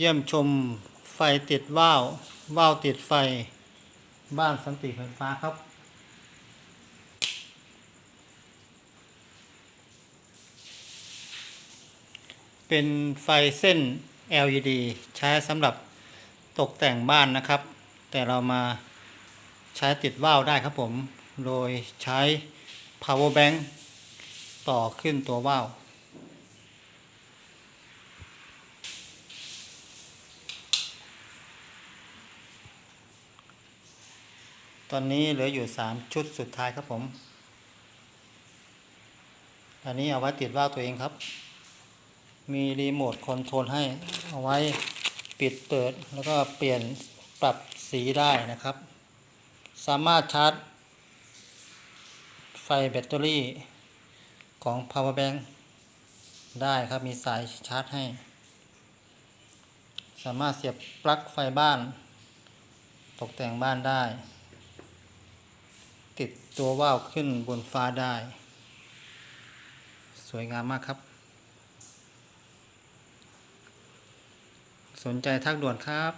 เยี่ยมชมไฟติดว่าวว่าวติดไฟ บ้านสันติไฟฟ้าครับ เป็นไฟเส้น LED ใช้สำหรับตกแต่งบ้านนะครับ แต่เรามาใช้ติดว่าวได้ครับผม โดยใช้ power bank ต่อขึ้นตัวว่าว ตอนนี้เหลืออยู่3ชุดสุดท้ายครับผม อันนี้เอาไว้ติดว่าวตัวเองครับ มีรีโมทคอนโทรลให้เอาไว้ปิดเปิดแล้วก็เปลี่ยนปรับสีได้นะครับ สามารถชาร์จ ไฟแบตเตอรี่ของ power bank ได้ครับมีสายชาร์จให้ สามารถเสียบปลั๊กไฟบ้าน ตกแต่งบ้านได้ ติดตัวว่าวขึ้นบนฟ้าได้ สวยงามมากครับ สนใจทักด่วนครับ